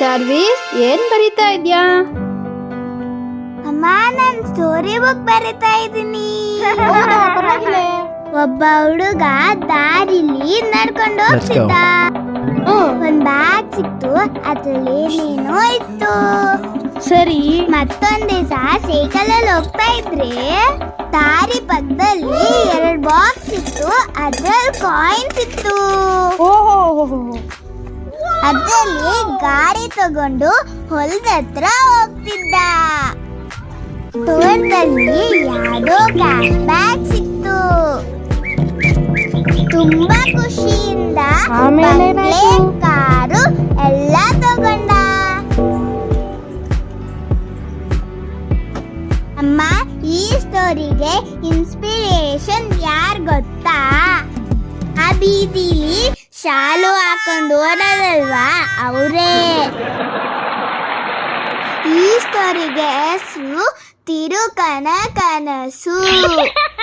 ಚಾರ್ವಿ ಏನ್ ಬರಿತಾ ಇದ್ಯಾ? ಅಮ್ಮ ನಾನ್ ಸ್ಟೋರಿ ಬುಕ್ ಬರಿತಾ ಇದ್ದೀನಿ. ಒಬ್ಬ ಹುಡುಗ ದಾರಿಲಿ ನಡ್ಕೊಂಡು ಹೋಗ್ತಿದ್ದ. ಒಂದ್ ಬ್ಯಾಗ್ ಸಿಕ್ತು ಅದ್ರಲ್ಲಿ ಏನೇನೋ ಇತ್ತು. ಸರಿ. ಮತ್ತೊಂದ್ ದಿವಸ ಸೈಕಲ್ ಅಲ್ಲಿ ಹೋಗ್ತಾ ಇದ್ರೆ ದಾರಿ ಪಕ್ಕದಲ್ಲಿ ಎರಡ್ ಬಾಕ್ಸ್ ಇತ್ತು ಅದ್ರಲ್ಲಿ ಕಾಯಿನ್ಸ್ ಇತ್ತು ಅದ್ರಲ್ಲಿ ಗಾಡಿ ತಗೊಂಡು ಹೊಲದ ಹತ್ರ ಹೋಗ್ತಿದ್ದ. ತೋಟದಲ್ಲಿ ಯಾವುದೋ ಕ್ಯಾಶ್ ಬ್ಯಾಗ್ ಸಿಕ್ತು. ತುಂಬಾ ಖುಷಿಯಿಂದ ಬಂಗ್ಲೆ, ಕಾರು ಎಲ್ಲ ತಗೊಂಡ. ಅಮ್ಮ ಈ ಸ್ಟೋರಿಗೆ ಇನ್ಸ್ಪಿರೇಷನ್ ಯಾರ್ ಗೊತ್ತಾ? ಆ ಬೀದಿಲಿ ಶಾಲು ಹಾಕೊಂಡು ಓಡೋದಲ್ವಾ? ಅವರೇ. ಈ ಸ್ಟೋರಿಗೆ ಹೆಸರು ತಿರುಕನ ಕನಸು.